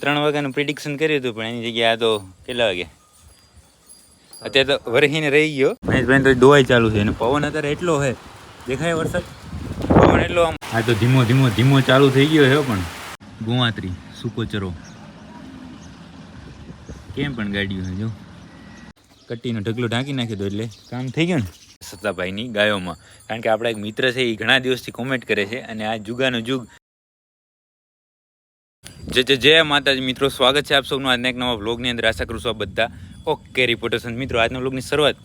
ત્રણ વાગ્યાનું પ્રિડિક્શન કર્યું હતું પણ એની જગ્યાએ આ તો કેટલા વાગે? અત્યારે તો વરહીને રહી ગયો. મહેશભાઈ તો દોવાઈ ચાલુ છે અને પવન અત્યારે એટલો છે. દેખાય વરસાદ? પવન એટલો આમ. આ તો ધીમો ધીમો ધીમો ચાલુ થઈ ગયો છે પણ. ગુવાત્રી સુકોચરો. કેમ પણ ગાડીઓ છે જો. કટ્ટીનો ઢગલો ઢાંકી નાખી દો એટલે કામ થઈ ગયું ને. સત્તાભાઈની ગાયોમાં. કારણ કે આપણા એક મિત્ર છે એ ઘણા દિવસથી કોમેન્ટ કરે છે અને આ જુગાનો જુગ જય જય જય માતાજી. મિત્રો, સ્વાગત છે આપ સૌનું આજના એક નવા વ્લોગની અંદર. આશા કરું છું આપ બધા ઓકે રિપોર્ટર્સ મિત્રો, આજના વ્લોગની શરૂઆત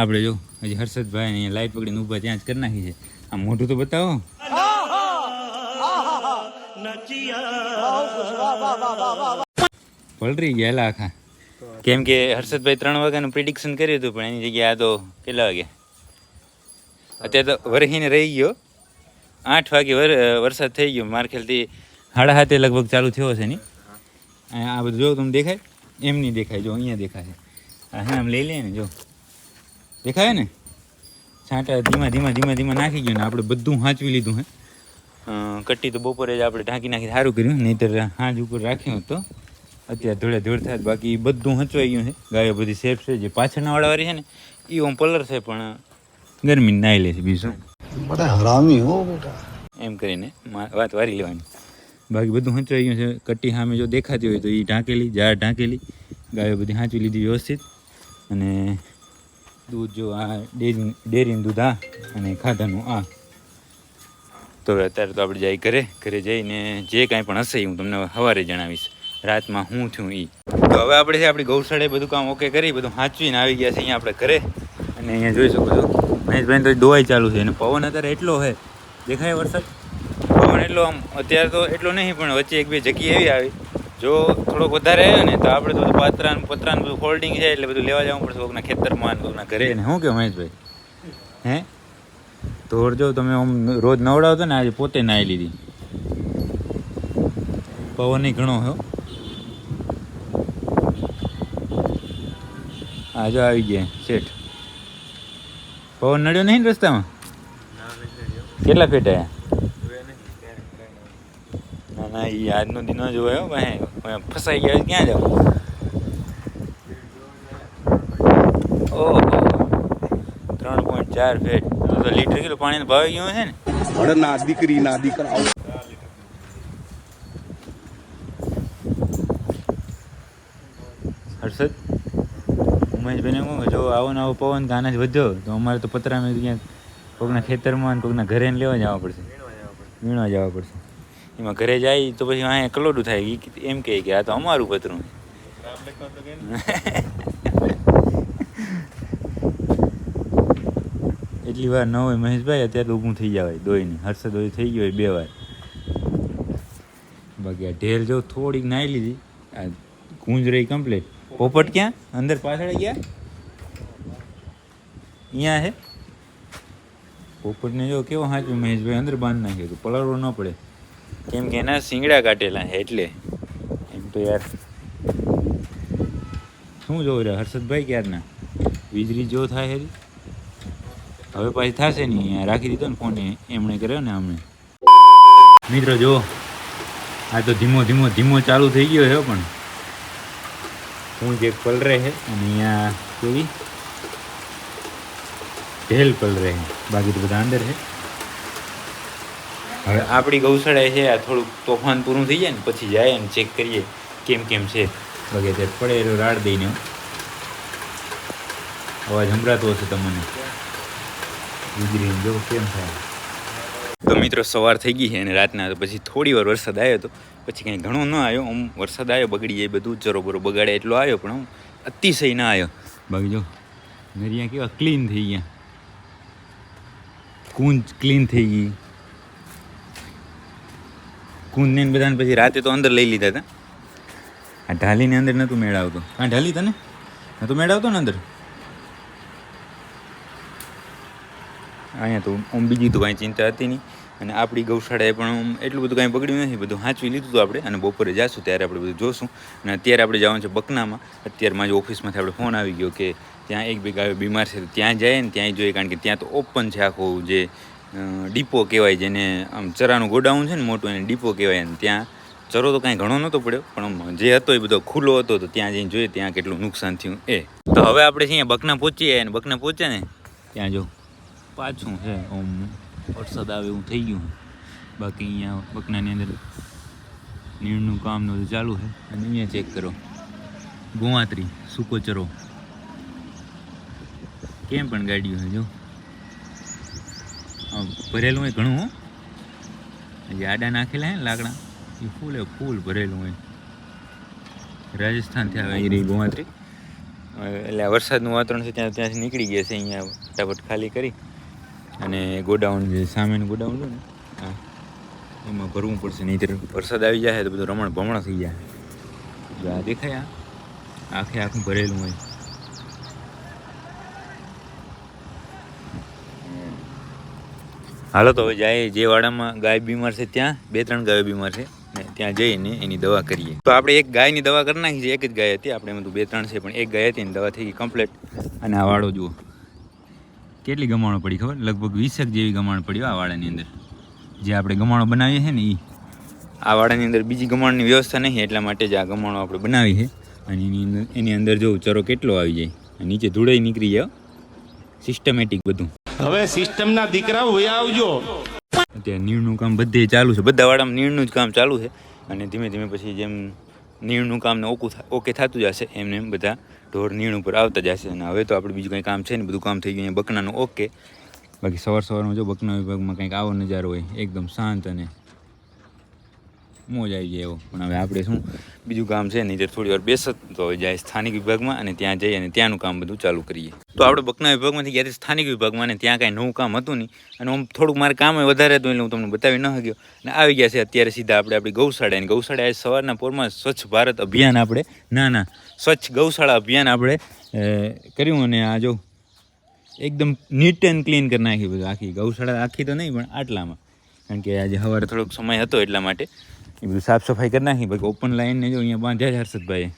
આપણે જો, હજી હર્ષદભાઈ અહીંયા લાઈટ પકડીને ઊભા ત્યાં જ કરી નાખી છે. આ મોઢું તો બતાવો. પલરી ગયા આખા. કેમ કે હર્ષદભાઈ ત્રણ વાગ્યાનું પ્રિડિક્શન કર્યું હતું, પણ એની જગ્યાએ તો કેટલા વાગે? અત્યારે તો વરહીને રહી ગયો. આઠ વાગે વરસાદ થઈ ગયો. માર ખ્યાલથી સાડા હાથે લગભગ ચાલુ થયો હશે ની આ બધું જો તમને દેખાય? એમ નહીં દેખાય જો અહીંયા દેખાય હા આમ લઈ લે ને જો. દેખાય ને? છાંટા ધીમા ધીમા ધીમા ધીમા નાખી ગયું ને આપણે બધું સાચવી લીધું હે. કટ્ટી તો બપોરે જ આપણે ઢાંકી નાખી સારું કર્યું નહીં તો હાંજ ઉપર રાખ્યું તો અત્યારે ધોળે ધોળ થાય બાકી બધું હંચવાઈ ગયું છે. ગાયો બધી સેફ છે જે પાછળના વાળાવાળી છે ને એ ઓમ પલર છે પણ ગરમી નાઈ લે છે બીજું. બધા હરામી હો બધા એમ કરીને વાત વારી લેવાની. બાકી બધું હંચવાઈ ગયું છે. કટ્ટી સામે જો દેખાતી હોય તો એ ઢાંકેલી, ઝાડ ઢાંકેલી. ગાયો બધી હાંચવી લીધી વ્યવસ્થિત. અને દૂધ જો આ ડેરી ડેરીનું દૂધ આ અને ખાધાનું આ. તો અત્યારે તો આપણે જઈ ઘરે. ઘરે જઈને જે કાંઈ પણ હશે એ હું તમને સવારે જણાવીશ. રાતમાં હું થયું એ તો હવે આપણે છે આપણી ગૌશાળાએ બધું કામ ઓકે કરી, બધું હાંચવીને આવી ગયા છે અહીંયા આપણે ઘરે. અને અહીંયા જોઈ શકો છો. મહેશભાઈ તો દોવાઈ ચાલુ છે. અને પવન અત્યારે એટલો છે. દેખાય વરસાદ? એટલો આમ, અત્યારે તો એટલો નહીં, પણ વચ્ચે એક બે જગ્યા એવી આવી. જો થોડોક વધારે આવ્યો ને, તો આપણે તો પાત્રા ને પતરા બધું ફોલ્ડિંગ છે, એટલે બધું લેવા જવું પડશે કોકના ખેતરમાં ને કોકના ઘરે ને. શું કે મહેશભાઈ? હે? જો તમે આમ રોજ નવડાવતો ને, આજે પોતે નાહી લીધી. પવન ઘણો હો. આજે આવી ગયા, શેઠ. પવન નડ્યો નહીં રસ્તામાં? કેટલા ફેટ આવ્યા? ના ના એ આજનો દિન જ હોય ભાઈ. ફસાઈ ગયા ક્યાં જાવ ઓહો. ત્રણ પોઈન્ટ ચાર ફેટ. તો તો લીટર કેટલું પાણીનો ભાવ ગયો છે ને? અરે ના દીકરી ના દીકરા હર્ષદ ઉમેશભાઈને કહું કે જો આવો ને આવો પવન તો જ વધ્યો તો અમારે તો પતરામાં ક્યાંક કોકના ખેતરમાં ને કોકના ઘરે લેવા જવા પડશે. વીણવા જવા પડશે. એમાં ઘરે જાય તો પછી અહીંયા કલોડું થાય. એમ કહે કે આ તો અમારું પતરું એટલી વાર ન હોય મહેશભાઈ, અત્યારે ઊભું થઈ જવાય દોઈની. હર્ષદ દોઈ થઈ ગયો હોય બે વાર. બાકી આ ઢેલ જો થોડીક નાહી લીધી. આ ગુંજ રહી કમ્પ્લીટ પોપટ ક્યાં? અંદર પાછળ ગયા? અહીંયા હે પોપટને જો કેવો હાચું મહેશભાઈ, અંદર બાંધ નાખ્યું તો પલાળવો ન પડે. કેમ કે એના શીંગડા કાઢેલા એટલે. એમ તો યાર. શું જોવું રહ્યા હર્ષદભાઈ ક્યારના? વીજળી જો થાય હવે પાછી થશે નહીં રાખી દીધો ને ફોને, એમણે કર્યો ને હમણે મિત્રો, જો, આ તો ધીમો ધીમો ધીમો ચાલુ થઈ ગયો છે પણ. હું જે પલરે છે અને અહીંયા કેવી? ઢેલ પલરે બાકી તો બધા અંદર છે. હવે આપણી ગૌશાળા છે, આ થોડુંક તોફાન પૂરું થઈ જાય ને, પછી જાય અને ચેક કરીએ કેમ કેમ છે બાકી અત્યારે પડે એનો રાડ દઈને અવાજ સંભળાતો હશે તમને. વીજળીને જો કેમ થાય. તો મિત્રો, સવાર થઈ ગઈ છે અને રાતના તો પછી થોડી વાર વરસાદ આવ્યો તો પછી કંઈ ઘણો ન આવ્યો. આમ વરસાદ આવ્યો, બગડી જાય બધું ચરો બરો બગાડે એટલો આવ્યો, પણ આમ અતિશય ના આવ્યો. બાકી જો નરિયા કેવા ક્લીન થઈ ગયા. કુંજ ક્લીન થઈ ગઈ. કુંજને ને બધાને પછી રાતે તો અંદર લઈ લીધા હતા. આ ઢાલીની અંદર નહોતું મેળાવતો. કાં ઢાલી તને? નહોતું મેળાવતો ને અંદર? અહીંયા તો આમ બીજી તો કાંઈ ચિંતા હતી નહીં. અને આપણી ગૌશાળાએ પણ એટલું બધું કાંઈ બગડ્યું નથી. બધું સાચવી લીધું હતું આપણે. અને બપોરે જાશું ત્યારે આપણે બધું જોશું. અને અત્યારે આપણે જવાનું છે બકનામાં. અત્યારે મારી ઓફિસમાંથી આપણે ફોન આવી ગયો કે ત્યાં એક બે ગાયો બીમાર છે તો ત્યાં જાય ને ત્યાં જોઈએ. કારણ કે ત્યાં તો ઓપન છે આખું જે ડીપો કહેવાય જેને આમ ચરાનું ગોડાઉન છે ને મોટું એને ડીપો કહેવાય અને ત્યાં ચરો તો કાંઈ ઘણો નહોતો પડ્યો, પણ જે હતો એ બધો ખુલ્લો હતો તો ત્યાં જઈને જોઈએ ત્યાં કેટલું નુકસાન થયું એ. તો હવે આપણે અહીંયા બકના પહોંચીએ અને બકના પહોંચ્યા ને ત્યાં જો પાછું છે આમ વરસાદ આવે એવું થઈ ગયું. બાકી અહીંયા બકનાની અંદર નીણનું કામ બધું ચાલુ છે અને અહીંયા ચેક કરો, ગોવાત્રી, સૂકો ચરો. કેમ પણ ગાડીઓ છે જો. ભરેલું હોય ઘણું હો. જે આડા નાખેલા હે લાકડા એ ફૂલે ફૂલ ભરેલું હોય. રાજસ્થાનથી આવે. એ રહી ગોવાત્રી એટલે આ વરસાદનું વાતાવરણ છે ત્યાં ત્યાંથી નીકળી ગયા છે અહીંયા ફટાફટ ખાલી કરી. અને ગોડાઉન જે સામેનું ગોડાઉન છે ને હા એમાં ભરવું પડશે નહીં વરસાદ આવી જાય તો બધું રમણ ભમણ થઈ જાય. આ દેખાય આખે આખું ભરેલું હોય. હાલો, તો હવે જાય જે વાડામાં ગાય બીમાર છે ત્યાં. બે, ત્રણ ગાયો બીમાર છે. ને ત્યાં જઈને એની દવા કરીએ. તો આપણે એક ગાયની દવા કરી નાખી છે. એક જ ગાય હતી. આપણે એમાં બે, ત્રણ છે, પણ એક ગાય હતી ને દવા થઈ ગઈ કમ્પ્લીટ અને આ વાડો જુઓ. કેટલી ગમાણો પડી ખબર? લગભગ વીસેક જેવી ગમાણ પડી આ વાડાની અંદર. જે આપણે ગમાણો બનાવીએ છીએ ને એ આ વાડાની અંદર બીજી ગમાણની વ્યવસ્થા નહીં, એટલા માટે જ આ ગમાણો આપણે બનાવી છે. અને એની અંદર એની અંદર જો ચરો કેટલો આવી જાય. નીચે ધૂળે નીકળી જાય સિસ્ટમેટિક બધું. હવે સિસ્ટમના દીકરા હોય આવજો. અત્યારે નીણનું કામ બધે ચાલુ છે. બધા વાળામાં નીણનું જ કામ ચાલુ છે. અને ધીમે ધીમે પછી જેમ નીણનું કામ ને ઓકું ઓકે થતું જશે, એમને એમ બધા ઢોર નીણ ઉપર આવતા જશે. અને હવે તો આપણે બીજું કંઈ કામ છે ને, બધું કામ થઈ ગયું. બકનાનું ઓકે. બાકી સવાર સવારમાં જો બકના વિભાગમાં કંઈક આવો નજારો હોય, એકદમ શાંત અને મોજ આવી જાય એવો. પણ હવે આપણે શું, બીજું કામ છે નહીં થોડી વાર બેસત જાય સ્થાનિક વિભાગમાં અને ત્યાં જઈ અને ત્યાંનું કામ બધું ચાલુ કરીએ. તો આપણે બકના વિભાગમાંથી ગયા સ્થાનિક વિભાગમાં અને ત્યાં કાંઈ નવું કામ હતું નહીં. અને આમ થોડુંક મારે કામ વધારે હતું એટલે હું તમને બતાવી ન શક્યો. અને આવી ગયા છે અત્યારે સીધા આપણે આપણી ગૌશાળા અને ગૌશાળા આજે સવારના પોરમાં સ્વચ્છ ભારત અભિયાન આપણે, ના ના, સ્વચ્છ ગૌશાળા અભિયાન આપણે કર્યું અને આ જો એકદમ નીટ એન્ડ ક્લીન કરી નાખી બધું. આખી ગૌશાળા આખી તો નહીં, પણ આટલામાં. કારણ કે આજે સવારે થોડોક સમય હતો એટલા માટે. એ બધું સાફ સફાઈ કરી નાખી, બાકી ઓપન લાઈનને જો અહીંયા બાંધ્યા છે હર્ષદભાઈએ.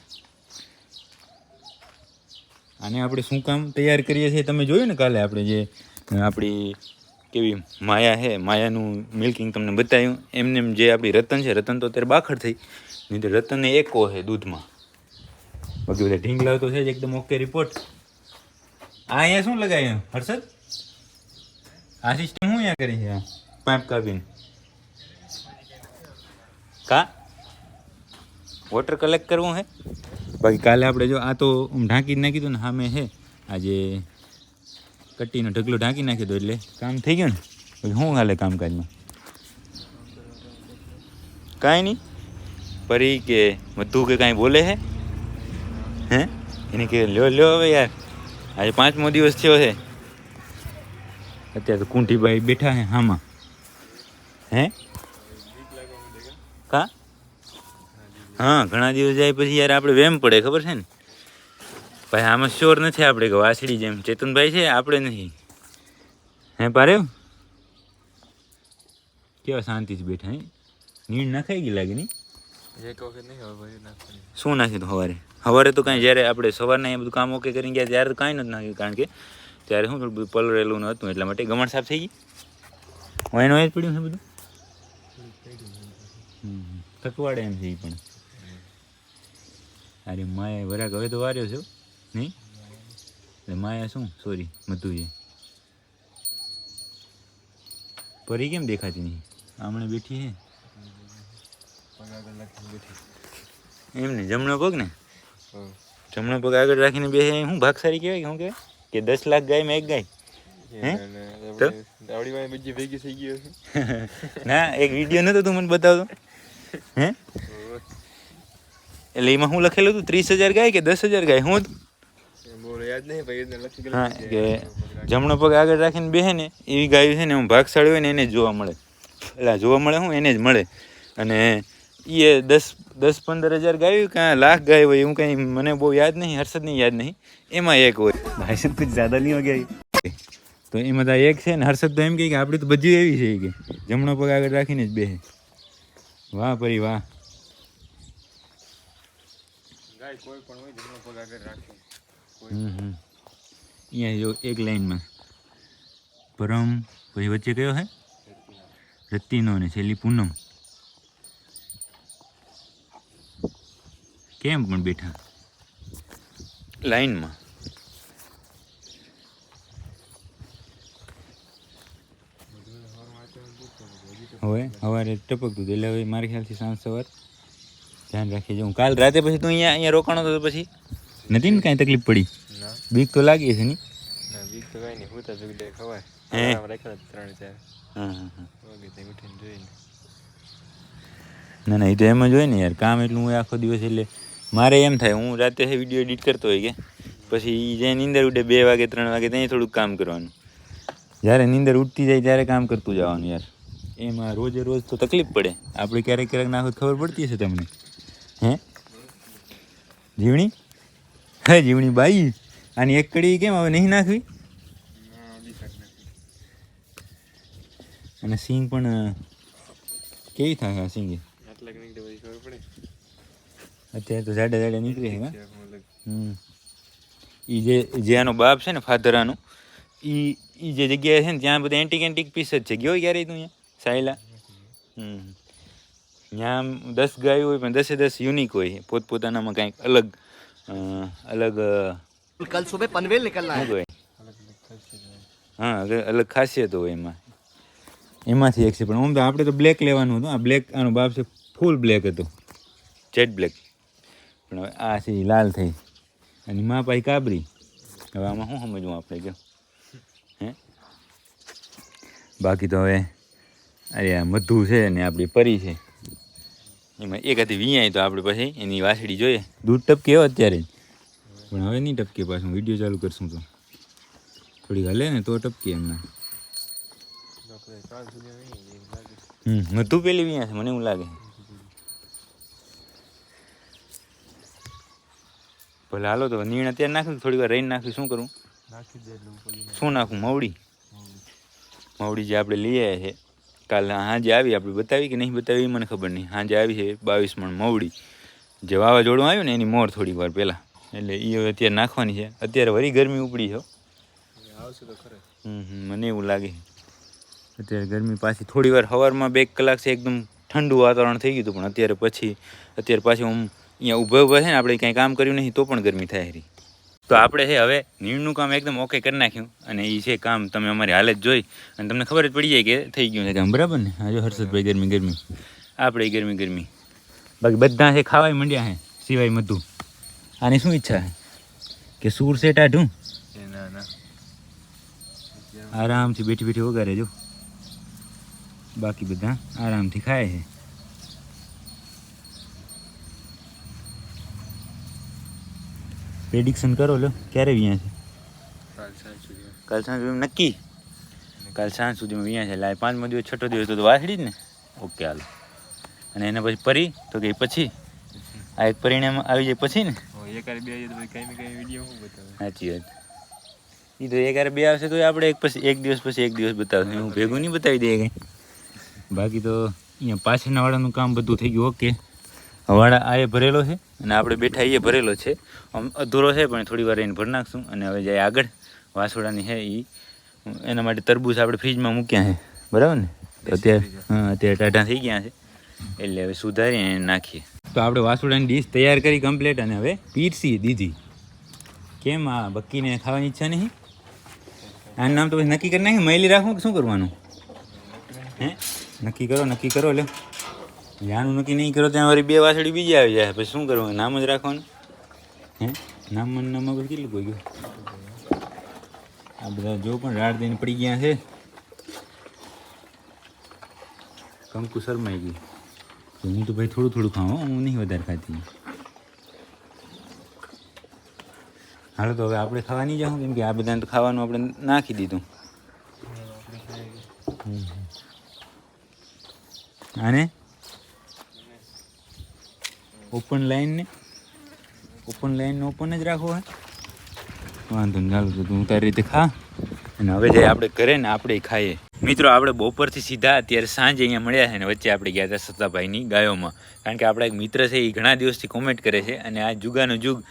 આને આપણે શું કામ તૈયાર કરીએ છીએ? તમે જોયું ને કાલે આપણે જે આપણી કેવી માયા છે, માયાનું મિલ્કિંગ તમને બતાવ્યું. એમને એમ જે આપણી રતન છે, રતન તો અત્યારે બાખડ થઈ. નહીં તો રતનને એકો છે દૂધમાં. બાકી બધા ઢીંગલા તો છે જ એકદમ ઓકે રિપોર્ટ આ અહીંયા શું લગાવ્યું? હર્ષદ? આ સિસ્ટમ શું અહીંયા કરી છે? પાઇપ કાપીને. કા? વોટર કલેક્ટ કરવું હે? બાકી કાલે આપણે જો આ તો આમ ઢાંકી જ નાખી દઉં ને સામે છે આજે કટ્ટીનો ઢગલો ઢાંકી નાખી દો એટલે કામ થઈ ગયું ને? પછી શું હાલે કામકાજમાં? કાંઈ નહીં. પરી કે મધુ કે કાંઈ બોલે હે? હે? એને કે લ્યો લ્યો હવે યાર. આજે પાંચમો દિવસ થયો છે અત્યારે તો કુંઠીભાઈ બેઠા હે હામાં. હે? હા ઘણા દિવસ જાય પછી યાર આપણે વેમ પડે ખબર છે ને? ભાઈ આમાં શ્યોર નથી આપણે કે વાસળી જેમ. ચેતનભાઈ છે આપણે નથી હે પારે કેવા શાંતિથી બેઠા હે? નીણ નખાઈ ગઈ લાગે નહીં? શું નાખ્યું હતું સવારે સવારે તો કાંઈ જ્યારે આપણે સવારના એ બધું કામ ઓકે કરીને ગયા ત્યારે તો કાંઈ નથી નાખ્યું કારણ કે ત્યારે શું થોડું બધું પલરેલું ન હતું એટલા માટે ગમણ સાફ થઈ ગઈ? હું એનો એ જ પડ્યું છે. બધું હમ. થકવાડે એમ છે એ પણ. અરે માયા વરાગ હવે તો વાર્યો છો નહીં? એટલે માયા શું? સોરી મધુએ. પરી કેમ દેખાતી નહીં? આમણે બેઠી હે. એમ ને જમણો પગ ને? જમણો પગ આગળ રાખીને બે શું ભાગસારી કહેવાય કે શું કહેવાય? કે દસ લાખ ગાયમાં એક ગાય. હે? ના એક વીડિયો નતો તું મને બતાવતો. હે? એટલે એમાં હું લખેલું હતું ત્રીસ હજાર ગાય કે દસ હજાર ગાય? હું હા કે જમણો પગ આગળ રાખીને બેહે ને એવી ગાય છે ને હું ભાગશાળી હોય ને એને જોવા મળે. એટલે જોવા મળે હું એને જ મળે. અને એ દસ દસ પંદર હજાર ગાયું કાં લાખ ગાય હોય એવું કંઈ મને બહુ યાદ નહીં હર્ષદની યાદ નહીં. એમાં એક હોય. ભાઈ સાહેબ કુછ જ્યાદા નહીં હોય ગયા તો એમાં તો એક છે ને હર્ષદ તો એમ કહે કે આપણી તો બધી એવી છે કે જમણો પગ આગળ રાખીને જ બેહે. વાહ પરી વાહ. ગાય કોઈ પણ હોય જમણો પગ આગળ રાખે. અહીંયા જો એક લાઈનમાં. પરમ પછી વચ્ચે કયો હે? રત્તીનો અને છેલ્લી પૂનમ. કેમ પણ બેઠા? લાઈનમાં. હવે સવારે ટપકતું એટલે હવે મારા ખ્યાલથી સાંજ સવાર ધ્યાન રાખી જાઉં કાલ રાતે પછી તું અહીંયા અહીંયા રોકાણો તો પછી નથી ને કાંઈ તકલીફ પડી? ના. બીક તો લાગી છે નહીં બીક તો કાંઈ નહીં. હું તો જગડે ખવાય. હે? હા હા હા. ના ના એ તો એમ જ હોય ને યાર. કામ એટલું હું આખો દિવસ એટલે મારે એમ થાય હું રાતે વીડિયો એડિટ કરતો હોય કે પછી જે નીંદર ઉડે બે વાગે ત્રણ વાગે ત્યાં થોડુંક કામ કરવાનું. જ્યારે નીંદર ઉઠતી જાય ત્યારે કામ કરતું જવાનું યાર. એમાં રોજે રોજ તો તકલીફ પડે. આપણે ક્યારેક ક્યારેક નાખો ખબર પડતી હશે તમને. હે? જીવણી? હે જીવણી બાઈ આની એક કડી કેમ હવે નહીં નાખવી? અને સિંગ પણ કેવી થાય આ સિંગ અત્યારે તો જાડે જાડે નીકળી છે હમ. ઈ જે જે આનો બાપ છે ને ફાધરાનો એ ઈ ઈ જે જગ્યાએ છે ને ત્યાં બધા એન્ટિક એન્ટિક પીસ જ છે. ગયો ક્યારે તું અહીંયા? સાયલા? હમ. ત્યાં દસ ગાયો હોય પણ દસે દસ યુનિક હોય. પોતપોતાનામાં કંઈક અલગ અલગ કલ સુબહ પનવેલ નીકળના હોય હા અલગ ખાસિયત હોય એમાં. એમાંથી એક છે પણ આમ તો આપણે તો બ્લેક લેવાનું હતું. આ બ્લેક આનો બાપ છે ફૂલ બ્લેક હતો. જેટ બ્લેક પણ હવે આ છે લાલ થઈ. અને મા પાઈ કાબરી. હવે આમાં શું સમજવું આપણે કે હે? બાકી તો હવે અરે આ મધુ છે ને આપણી પરી છે. એમાં એક હતી વીયાય તો આપણે પછી એની વાસળી જોઈએ. દૂધ ટપકે એવો અત્યારે. પણ હવે નહીં ટપકે પાછું વીડિયો ચાલુ કરશું તો. થોડીક હલે ને તો ટપકે એમના. હમ મધુ પેલી વિયા છે મને એવું લાગે. ભલે હાલો તો નીણ અત્યારે નાખ્યું થોડી વાર રહીને નાખ્યું શું કરું? શું નાખું મવડી? મવડી. જે આપણે લઈ આવ્યા છે. કાલ સાંજે આવી આપણે બતાવી કે નહીં બતાવી મને ખબર નહીં. સાંજે આવી છે બાવીસ મણ મવડી. જે વાવાઝોડું આવ્યું ને એની મોર થોડીક વાર પહેલાં. એટલે એ હવે અત્યારે નાખવાની છે. અત્યારે વળી ગરમી ઉપડી છે હો. આવશે તો ખરે. હમ હમ, મને એવું લાગે અત્યારે ગરમી પાછી થોડી વાર સવારમાં બે કલાક છે એકદમ ઠંડુ વાતાવરણ થઈ ગયું હતું પણ અત્યારે પછી અત્યારે પાછી હું અહીંયા ઊભા ઊભા છે ને આપણે કાંઈ કામ કર્યું નહીં તો પણ ગરમી થાય રહી તો આપણે છે હવે નીણનું કામ એકદમ ઓકે કરી નાખ્યું. અને એ છે કામ તમે અમારી હાલત જોઈ. અને તમને ખબર જ પડી જાય કે થઈ ગયું છે કામ. બરાબર ને? આજે હર્ષદભાઈ ગરમી ગરમી. આપણે ગરમી ગરમી. બાકી બધા છે ખાવાય મંડ્યા છે સિવાય મધુ. આની શું ઈચ્છા છે? કે સૂર છે ટાઢું? એ ના ના. આરામથી બેઠી બેઠી વગાડે જો. બાકી બધા આરામથી ખાય છે. પ્રેડિક્શન કરો લો ક્યારે વ્યાં છે? કાલ સાંજ સુધી. કાલ સાંજ સુધી નક્કી? કાલ સાંજ સુધીમાં વ્યાં છે. લાય પાંચમો દિવસ છઠ્ઠો દિવસ તો તો વાસળી જ ને? ઓકે હાલો. અને એના પછી પરી તો કે પછી? આ એક પરિણામ આવી જાય પછી ને? એકારે બે આવીએ તો કઈ કાંઈ વીડિયો હું બતાવે? સાચી વાત. એ તો એકારે બે આવશે તો આપણે એક પછી એક દિવસ પછી એક દિવસ બતાવશે. હું ભેગું નહીં બતાવી દઈએ કંઈ. બાકી તો અહીંયા પાછળના વાળાનું કામ બધું થઈ ગયું ઓકે વાળા આ ભરેલો છે અને આપણે બેઠા એ ભરેલો છે. આમ અધૂરો છે પણ થોડી વાર એને ભરી નાખશું અને હવે જાય આગળ. વાસોડાની છે એ એના માટે તરબૂચ આપણે ફ્રીજમાં મૂક્યા છે. બરાબર ને? તો અત્યારે હા અત્યારે ટાઢા થઈ ગયા છે. એટલે હવે સુધારી અને નાખીએ. તો આપણે વાસોડાની ડીશ તૈયાર કરી કમ્પ્લીટ અને હવે પીરસી દીધી. કેમ આ બક્કીને ખાવાની ઈચ્છા નહીં? આનું નામ તો પછી નક્કી કરી નાખી મહેલી રાખવું કે શું કરવાનું? હે? નક્કી કરો નક્કી કરો લે જ્યાંનું નક્કી નહીં કરો ત્યાં વળી બે વાસળી બીજી આવી જાય. પછી શું કરવાનું નામ જ રાખવાનું? હે? નામ મને નામ વગર કેટલું કોઈ ગયું? આ બધા જો પણ રાડ દઈને પડી ગયા છે. કંકુ શરમાઈ તો હું તો ભાઈ થોડું થોડું ખાઉં હો, નહીં વધારે ખાતી. હાલો તો હવે આપણે ખાવા નહીં જાઉં? કેમ કે આ બધાને તો ખાવાનું આપણે નાખી દીધું. આને ઓપન લાઈનને ઓપન લાઈન ઓપન જ રાખવો હે. વાંધો નહીં, ચાલો, તું તારી રીતે ખા. અને હવે જે આપણે કરે ને આપણે ખાઈએ. મિત્રો, આપણે બપોરથી સીધા અત્યારે સાંજે અહીંયા મળ્યા છે ને વચ્ચે આપણે ગયા હતા સત્તાભાઈની ગાયોમાં. કારણ કે આપણા એક મિત્ર છે એ ઘણા દિવસથી કોમેન્ટ કરે છે અને આ જુગાનું જુગ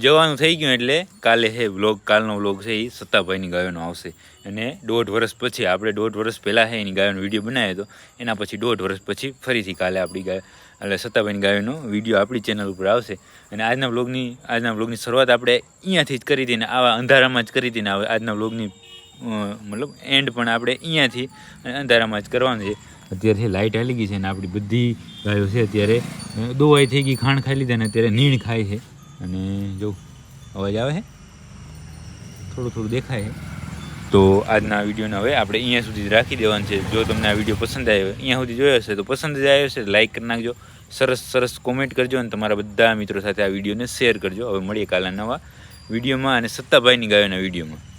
જવાનું થઈ ગયું એટલે કાલે છે વ્લોગ કાલનો વ્લોગ છે એ સત્તાભાઈની ગાયોનો આવશે. અને દોઢ વર્ષ પછી, આપણે દોઢ વર્ષ પહેલાં છે એની ગાયોનો વીડિયો બનાવ્યો હતો. એના પછી દોઢ વર્ષ પછી ફરીથી કાલે આપણી ગાય એટલે સત્તાબેન ગાયનો વીડિયો આપણી ચેનલ ઉપર આવશે. અને આજના બ્લોગની આજના બ્લોગની શરૂઆત આપણે અહીંયાથી જ કરી હતી ને આવા અંધારામાં જ કરી હતી ને આજના બ્લોગની મતલબ એન્ડ પણ આપણે અહીંયાથી અંધારામાં જ કરવાનું છે. અત્યારે લાઇટ હાલી ગઈ છે અને આપણી બધી ગાયો છે અત્યારે દોવાઈ થઈ ગઈ ખાણ ખાઈ લીધા ને અત્યારે નીણ ખાય છે. અને જો, અવાજ આવે છે? થોડું થોડું દેખાય છે. તો આજના વિડીયોને હવે આપણે અહીંયા સુધી જ રાખી દેવાનું છે. જો તમને આ વીડિયો પસંદ આવ્યો, અહીંયા સુધી જોયો હશે તો પસંદ જ આવ્યો હશે લાઈક કરી નાખજો. સરસ સરસ કોમેન્ટ કરજો અને તમારા બધા મિત્રો સાથે આ વિડીયોને શેર કરજો. હવે મળીએ કાલના નવા વિડીયોમાં અને સત્તાભાઈની ગાયોના વિડીયોમાં.